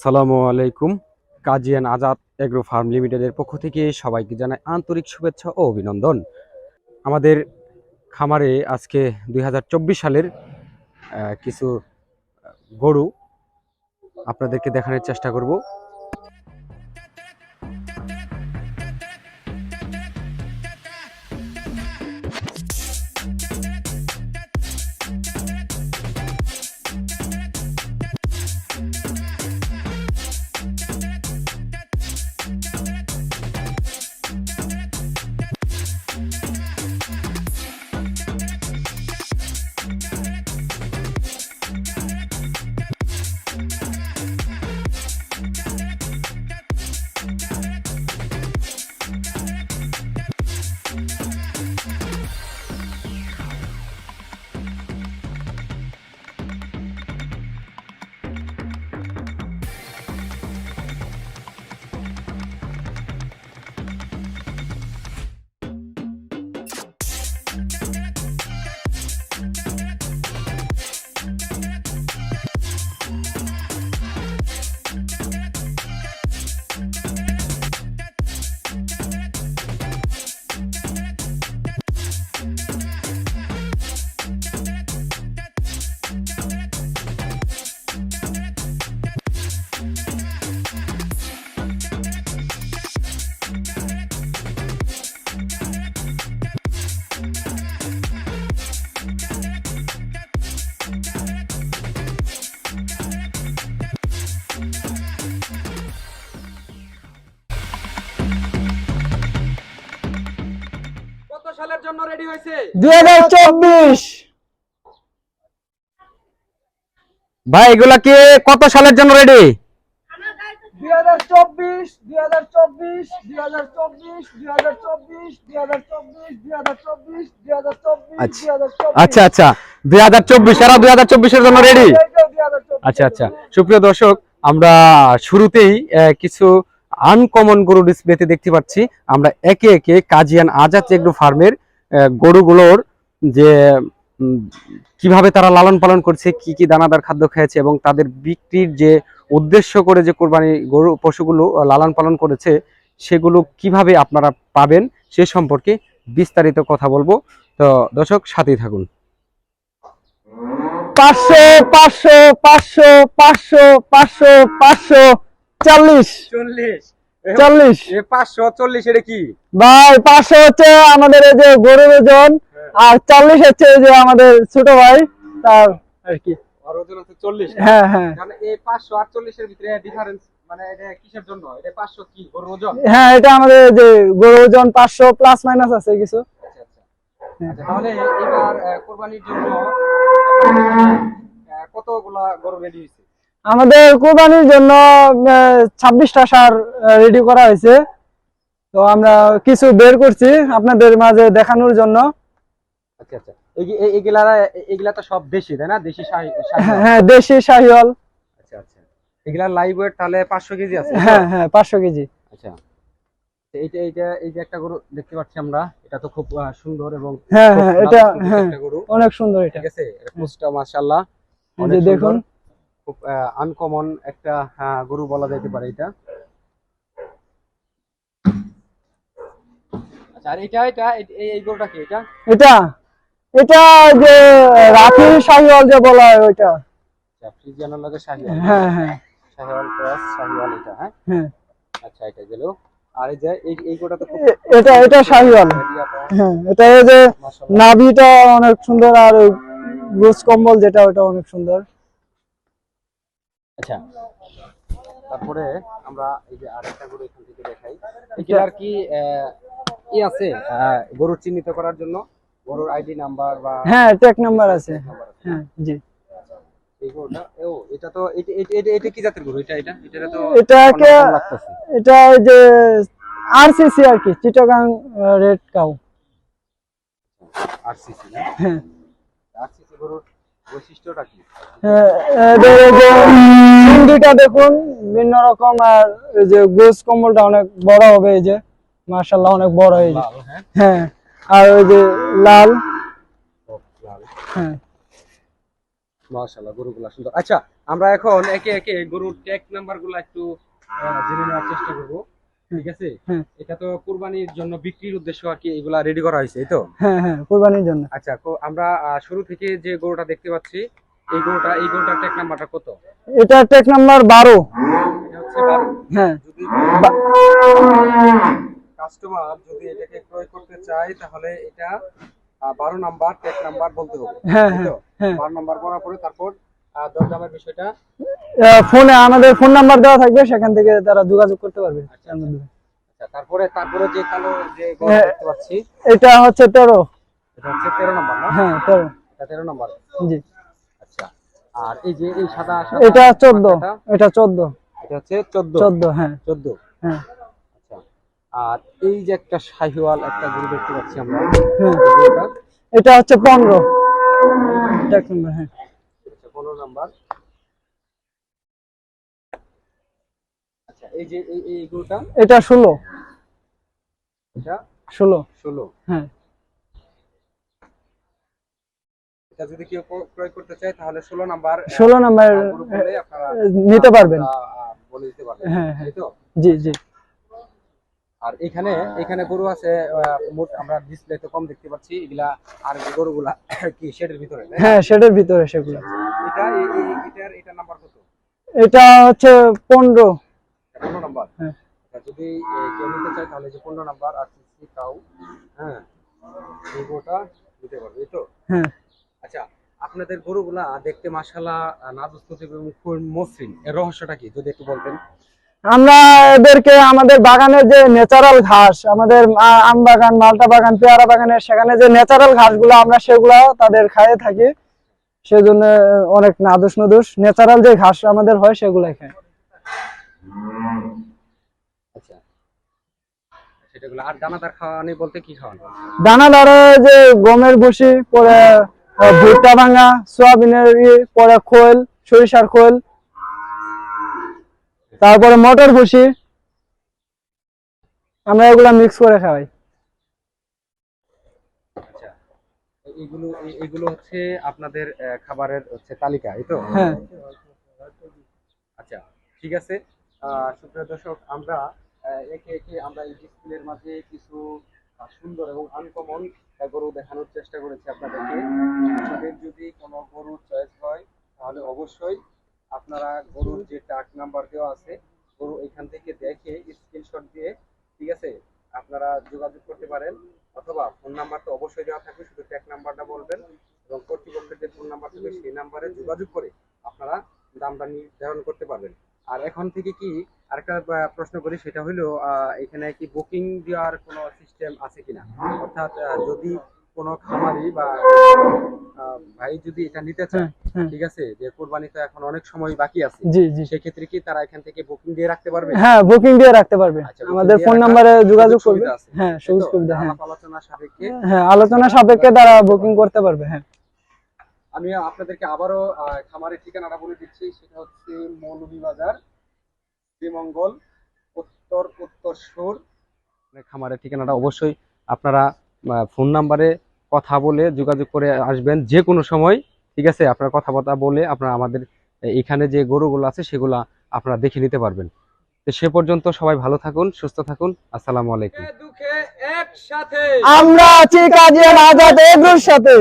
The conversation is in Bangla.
আসসালামু আলাইকুম। কাজিয়ান আজাদ এগ্রো ফার্ম লিমিটেডের পক্ষ থেকে সবাইকে জানাই আন্তরিক শুভেচ্ছা ও অভিনন্দন। আমাদের খামারে আজকে দুই হাজার চব্বিশ সালের কিছু গরু আপনাদেরকে দেখানোর চেষ্টা করব। সালের জন্য রেডি হয়েছে ভাই এগুলা কি কত সালের জন্য রেডি আচ্ছা। আচ্ছা আচ্ছা দুই হাজার চব্বিশ এরা দুই হাজার চব্বিশের জন্য রেডি আচ্ছা আচ্ছা সুপ্রিয় দর্শক আমরা শুরুতেই কিছু আনকমন গরু ডিসপ্লেতে দেখতে পাচ্ছি। আমরা একে একে কাজিয়ান আজাদ এগ্রো ফার্মের গরুগুলোর যে কীভাবে তারা লালন পালন করছে, কি কি দানাদার খাদ্য খেয়েছে এবং তাদের বিক্রির যে উদ্দেশ্য করে যে কোরবানি গরু, পশুগুলো লালন পালন করেছে, সেগুলো কীভাবে আপনারা পাবেন, সে সম্পর্কে বিস্তারিত কথা বলব। তো দর্শক, সাথেই থাকুন। পাঁচশো পাঁচশো পাঁচশো পাঁচশো পাঁচশো পাঁচশো চল্লিশ। চল্লিশ। চল্লিশ। পাঁচশো চল্লিশ এটা কি? ভাই পাঁচশো হচ্ছে আমাদের এই যে গরুর ওজন আর চল্লিশ হচ্ছে এই যে আমাদের ছোট ভাই তার আর কি। আর ওজন হচ্ছে চল্লিশ। হ্যাঁ হ্যাঁ। এই পাঁচশো আটচল্লিশের ভিতরে ডিফারেন্স এটা হ্যাঁ আমাদের যে ওজন পাঁচশো প্লাস মাইনাস আছে কিছু। আচ্ছা আচ্ছা। আচ্ছা তাহলে এবার আহ, কোরবানির জন্য আহ, কতগুলা গরু রেডি হয়েছে? আমাদের কোরবানির জন্য ছাব্বিশটা সার রেডি করা হয়েছে। তো আমরা কিছু বের করছি আপনাদের মাঝে দেখানোর জন্য। আচ্ছা আচ্ছা। এগুলা এগুলা তো সব দেশি তাই না? দেশি শাহি শাহি হ্যাঁ, দেশি শাহিওয়াল। আচ্ছা আচ্ছা। এগুলা লাইভ ওয়েট তাহলে পাঁচশো কেজি আছে হ্যাঁ হ্যাঁ কেজি। আচ্ছা। এইটা এইটা এই যে একটা গরু দেখতে পাচ্ছি আমরা এটা তো খুব সুন্দর এবং হ্যাঁ হ্যাঁ এটা গরু। অনেক সুন্দর এটা। ঠিক আছে? এটা পোস্টটা মাশাআল্লাহ। এই যে দেখুন। খুব আনকমন একটা গরু বলা যেতে পারে এটা। আচ্ছা আর এটা এটা এই গরুটা কি এটা? এটা এটা যে রাফি শাহিওয়াল যে বলা হয় ওইটা। আচ্ছা লগে শাহিওয়াল। হ্যাঁ হ্যাঁ। শাহিওয়াল ক্রস শাহিওয়াল এটা হ্যাঁ? হ্যাঁ। আচ্ছা এটা গেল। আর এই যে এই এই তো এটা এটা শাহিওয়াল। হ্যাঁ এটা এই যে নাভিটা অনেক সুন্দর আর গোস কম্বল যেটা ওটা অনেক সুন্দর। আচ্ছা। তারপরে আমরা এই যে আরেকটা গরু এখান থেকে দেখাই। এটা আর কি ই আছে? গরু চিহ্নিত করার জন্য? গরুর আইডি নাম্বার বা হ্যাঁ টেক নাম্বার আছে। হ্যাঁ জি। ও এটা তো এটা এটা কি জাতের গরু? এটা এটা এটা তো এটাকে এটা ওই যে আরসিসি আর কি চিটাগাং রেড কাউ আরসিসি না? হ্যাঁ। আরসিসি গরুর বৈশিষ্ট্যটা কি? এদের এই যে সিন্ডিটা দেখুন ভিন্ন রকম আর এই যে গোস কম্বলটা অনেক বড় হবে এই যে মার্শাল্লাহ অনেক বড় এই যে। লাল হ্যাঁ? হ্যাঁ আর ওই যে লাল। ও, লাল। হ্যাঁ। মাশাআল্লাহ গরুগুলা সুন্দর। আচ্ছা আমরা এখন একে একে গরুর ট্যাগ নাম্বারগুলা একটু জেনে নেওয়ার চেষ্টা করব। ঠিক আছে? এটা তো কুরবানির জন্য বিক্রির উদ্দেশ্য আর কি এগুলা রেডি করা হয়েছে এই তো? হ্যাঁ হ্যাঁ কোরবানির জন্য। আচ্ছা আমরা শুরু থেকে যে গরুটা দেখতে পাচ্ছি এই গরুটা এই গরুটার ট্যাগ নাম্বারটা কত? এটা টেক নাম্বার বারো। এটা হচ্ছে বারো? হ্যাঁ। যদি কাস্টমার যদি এটাকে ক্রয় করতে চায় তাহলে এটা আহ, বারো নাম্বার ট্যাগ নাম্বার বলতে হবে। হ্যাঁ, হ্যাঁ। বারো নাম্বার বলার তারপর দরদামের বিষয়টা? ফোনে আমাদের ফোন নাম্বার দেওয়া থাকবে সেখান থেকে তারা যোগাযোগ করতে পারবে। তার মধ্যে। আচ্ছা। তারপরে তারপরে যে কালো যে হ্যাঁ। দেখতে পাচ্ছি এটা হচ্ছে তেরো। এটা হচ্ছে নম্বর না? হ্যাঁ এটা নম্বর? জি। আচ্ছা আর এই যে এই সাদা এটা চোদ্দ পাতাটা, এটা চোদ্দ। এটা হচ্ছে চোদ্দ। চোদ্দ হ্যাঁ। চোদ্দ? হ্যাঁ। আচ্ছা আর এই যে একটা শাহিওয়াল একটা গরু দেখতে পাচ্ছি আমরা হ্যাঁ। এটা? হচ্ছে নাম্বার হ্যাঁ। এই যে এই এটা 16 এটা? 16 16 হ্যাঁ। এটা যদি কেউ ক্রয় করতে চায় তাহলে 16 নাম্বার 16 নাম্বার নিতে পারবেন। বলে দিতে পারবেন। হ্যাঁ, হ্যাঁ। তো? জি জি। আর এখানে এখানে গরু আছে মোট আমরা ডিসপ্লে তো কম দেখতে পাচ্ছি। এগুলা আর গরুগুলা কি শেডের ভিতরে হ্যাঁ শেডের ভিতরে সেগুলা। আচ্ছা, আচ্ছা। এটা এটা নাম্বার কত? এটা হচ্ছে 15 যদি কেউ নিতে চায় তাহলে যে পনেরো নাম্বার আর সিসি কাউ হ্যাঁ গরুটা নিতে পারবে তো? হ্যাঁ। আচ্ছা আপনাদের গরুগুলা দেখতে মাশাআল্লাহ নাজুস নজিব এবং খুব মসৃণ এর রহস্যটা কি? যদি একটু বলতেন। আমরা এদেরকে আমাদের বাগানের যে ন্যাচারাল ঘাস আমাদের আম বাগান মালটা বাগান পেয়ারা বাগানের সেখানে যে ন্যাচারাল ঘাসগুলো আমরা সেগুলো তাদের খাইয়ে থাকি সেজন্য অনেক নাদুস নদুস ন্যাচারাল যে ঘাস আমাদের হয় সেগুলাই খায় আচ্ছা সেটাগুলো। আর দানাদার খাওয়ানি বলতে কি খাওয়ানো দানাদারে যে গমের ভুসি পরে ভুট্টা ভাঙা সোয়াবিনের পরে খোল সরিষার খোল তারপরে মটর ভুসি। আমরা এগুলা মিক্স করে খাওয়াই। আচ্ছা এইগুলো এই- এইগুলো হচ্ছে আপনাদের খাবারের হচ্ছে তালিকা এই তো? হ্যাঁ। আচ্ছা ঠিক আছে। আহ, সুপ্রিয় দর্শক আমরা একে একে আমরা এই ডিসপ্লের মাঝে কিছু সুন্দর এবং আনকমন গরু দেখানোর চেষ্টা করেছি আপনাদেরকে। আপনাদের যদি কোনো গরু চয়েস হয়, তাহলে অবশ্যই আপনারা গরুর যে ট্রাক নাম্বার দেওয়া আছে, গরু এখান থেকে দেখে স্ক্রিনশট দিয়ে, ঠিক আছে, আপনারা যোগাযোগ করতে পারেন। অথবা ফোন নাম্বার তো অবশ্যই দেওয়া থাকবে, শুধু ট্যাগ নাম্বারটা বলবেন এবং কর্তৃপক্ষের যে ফোন নাম্বার থাকবে, সেই নাম্বারে যোগাযোগ করে আপনারা দামটা নির্ধারণ করতে পারবেন। আর এখন থেকে কি আরেকটা প্রশ্ন করি সেটা হলো এখানে কি বুকিং দেওয়ার কোনো সিস্টেম আছে কিনা? অর্থাৎ যদি কোনো খামারি বা ভাই যদি এটা নিতে চায় হ্যাঁ, হ্যাঁ। ঠিক আছে যে কোরবানি তো এখন অনেক সময় বাকি আছে জি জি। সেক্ষেত্রে কি তারা এখান থেকে বুকিং দিয়ে রাখতে পারবে? হ্যাঁ বুকিং দিয়ে রাখতে পারবে। আচ্ছা, আমাদের ফোন নম্বরে যোগাযোগ করবে। হ্যাঁ তো? সুবিধা হ্যাঁ। আলোচনা সাপেক্ষে হ্যাঁ আলোচনা সাপেক্ষে তারা বুকিং করতে পারবে হ্যাঁ। আমি আপনাদেরকে আবারও খামারের ঠিকানাটা বলে দিচ্ছি সেটা হচ্ছে মৌলভীবাজার শ্রীমঙ্গল উত্তর উত্তরসূর মানে খামারের ঠিকানাটা অবশ্যই আপনারা ফোন নাম্বারে কথা বলে যোগাযোগ করে আসবেন যে কোনো সময় ঠিক আছে? আপনার কথাবার্তা বলে আপনারা আমাদের এখানে যে গরুগুলো আছে সেগুলা আপনারা দেখে নিতে পারবেন। তো সে পর্যন্ত সবাই ভালো থাকুন সুস্থ থাকুন। আসসালামু আলাইকুম। দুঃখে একসাথে। আমরা আছি কাজী আজাদ এগুলোর সাথে।